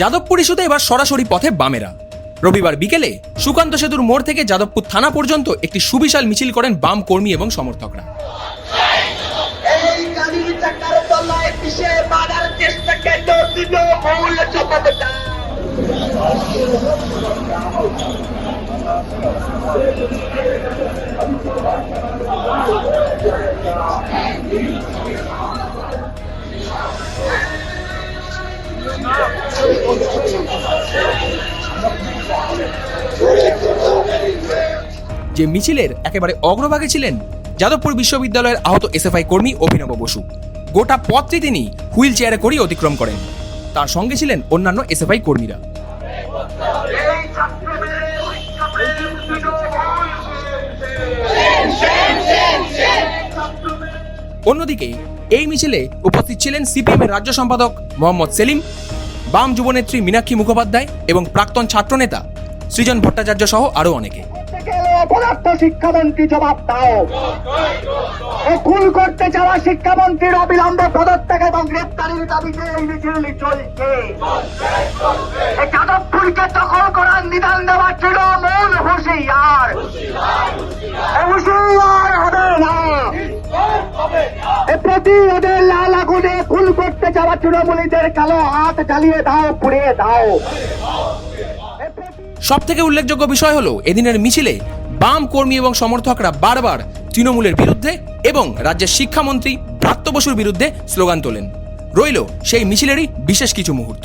যাদবপুর ইস্যুতে এবার সরাসরি পথে বামেরা। রবিবার বিকেলে সুকান্ত সেতুর মোড় থেকে যাদবপুর থানা পর্যন্ত একটি সুবিশাল মিছিল করেন বাম কর্মী এবং সমর্থকরা। এই গাড়ির যে মিছিলের একেবারে অগ্রভাগে ছিলেন যাদবপুর বিশ্ববিদ্যালয়ের আহত এসএফআই কর্মী অভিনব বসু। গোটা পথটি তিনি হুইল চেয়ারে করেই অতিক্রম করেন। তার সঙ্গে ছিলেন অন্যান্য এসএফআই কর্মীরা। অন্যদিকে এই মিছিলে উপস্থিত ছিলেন সিপিএম এর রাজ্য সম্পাদক মোহাম্মদ সেলিম, বাম যুবনেত্রী মীনাক্ষী মুখোপাধ্যায় এবং প্রাক্তন ছাত্রনেতা সৃজন ভট্টাচার্য সহ আরও অনেকে। শিক্ষামন্ত্রী জবাব করতে শিক্ষামন্ত্রীর চলছে। যাদবপুরকে দেওয়া লাল আগুনে খুন করতে যাওয়া তৃণমূলীদের কালো হাত জ্বালিয়ে দাও, পুড়িয়ে দাও। সব থেকে উল্লেখযোগ্য বিষয় হলো, এদিনের মিছিলে বাম কর্মী এবং সমর্থকরা বারবার তৃণমূলের বিরুদ্ধে এবং রাজ্যের শিক্ষামন্ত্রী ব্রাত্য বসুর বিরুদ্ধে স্লোগান তোলেন। রইল সেই মিছিলেরই বিশেষ কিছু মুহূর্ত।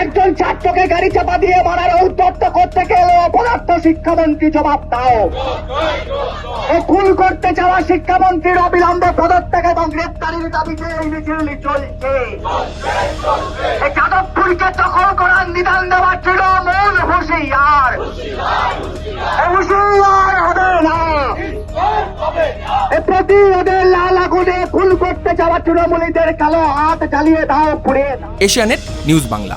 একজন ছাত্রকে গাড়ি চাপা দিয়ে মারার ঔদ্ধত্য করতে গেলে অপদার্থ শিক্ষামন্ত্রী জবাব দাও। খুন করতে যাওয়া শিক্ষামন্ত্রীর অবিলম্বে পদত্যাগ এবং গ্রেপ্তারির দাবিতে এই মিছিল চলছে। যাদবপুরকে দখল করার নিদান দেওয়া তৃণমূল হুঁশিয়ার। হুঁশিয়ার হবে না। লাল আগুনে করতে কালো হাত দাও এশিয়ানেট নিউজ বাংলা।